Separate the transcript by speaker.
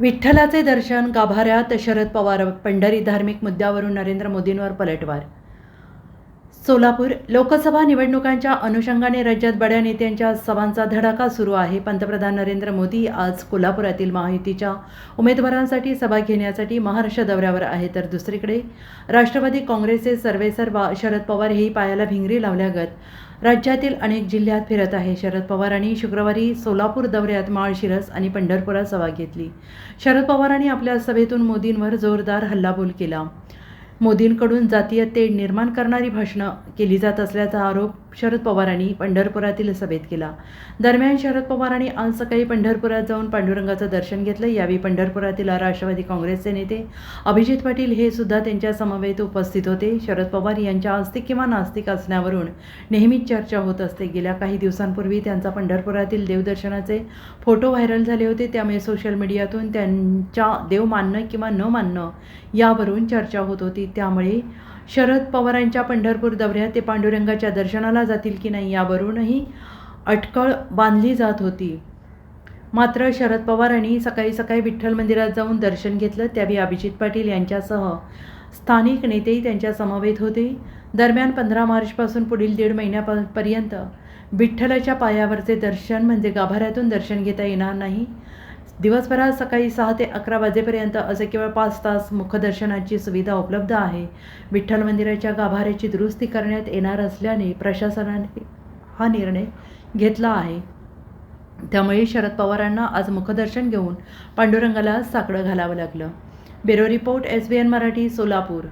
Speaker 1: विठ्ठलाचे दर्शन गाभाऱ्यात शरद पवार पंढरी धार्मिक मुद्द्यावरून नरेंद्र मोदींवर पलटवार. सोलापूर लोकसभा निवडणुकांच्या अनुषंगाने राज्यात बड्या नेत्यांच्या सभांचा धडाका सुरू आहे. पंतप्रधान नरेंद्र मोदी आज कोल्हापुरातील महायुतीच्या उमेदवारांसाठी सभा घेण्यासाठी महाराष्ट्र दौऱ्यावर आहे तर दुसरीकडे राष्ट्रवादी काँग्रेसचे सर्वेसर्वा शरद पवार हेही पायाला भिंगरी लावल्यागत राज्यातील अनेक जिल्ह्यात फिरत आहे. शरद पवारांनी शुक्रवारी सोलापूर दौऱ्यात माळशिरस आणि पंढरपुरात सभा घेतली. शरद पवारांनी आपल्या सभेतून मोदींवर जोरदार हल्लाबोल केला. मोदींकडून जातीय तेढ निर्माण करणारी भाषणं केली जात असल्याचा आरोप शरद पवारांनी पंढरपुरातील सभेत केला. दरम्यान शरद पवारांनी आज सकाळी पंढरपुरात जाऊन पांडुरंगाचं दर्शन घेतलं. यावेळी पंढरपुरातील राष्ट्रवादी काँग्रेसचे नेते अभिजित पाटील हे सुद्धा त्यांच्या समवेत उपस्थित होते. शरद पवार यांच्या आस्तिक किंवा नास्तिक असण्यावरून नेहमीच चर्चा होत असते. गेल्या काही दिवसांपूर्वी त्यांचा पंढरपुरातील देवदर्शनाचे फोटो व्हायरल झाले होते. त्यामुळे सोशल मीडियातून त्यांच्या देव मानणं किंवा न मानणं यावरून चर्चा होत होती. त्यामुळे शरद पवारांच्या पंढरपूर दौऱ्यात ते पांडुरंगाच्या दर्शनाला जातील की नाही यावरूनही अटकळ बांधली जात होती. मात्र शरद पवारांनी सकाळी सकाळी विठ्ठल मंदिरात जाऊन दर्शन घेतलं त्यावेळी अभिजित पाटील यांच्यासह स्थानिक नेतेही त्यांच्या समवेत होते. दरम्यान पंधरा मार्चपासून पुढील दीड महिन्यापर्यंत विठ्ठलाच्या पायावरचे दर्शन म्हणजे गाभाऱ्यातून दर्शन घेता येणार नाही. दिवसभरात सकाळी सहा ते अकरा वाजेपर्यंत असे केवळ पाच तास मुखदर्शनाची सुविधा उपलब्ध आहे. विठ्ठल मंदिराच्या गाभाऱ्याची दुरुस्ती करण्यात येणार असल्याने प्रशासनाने हा निर्णय घेतला आहे. त्यामुळे शरद पवारांना आज मुखदर्शन घेऊन पांडुरंगाला साकडं घालावं लागलं. Bureau report S B N Marathi Solapur.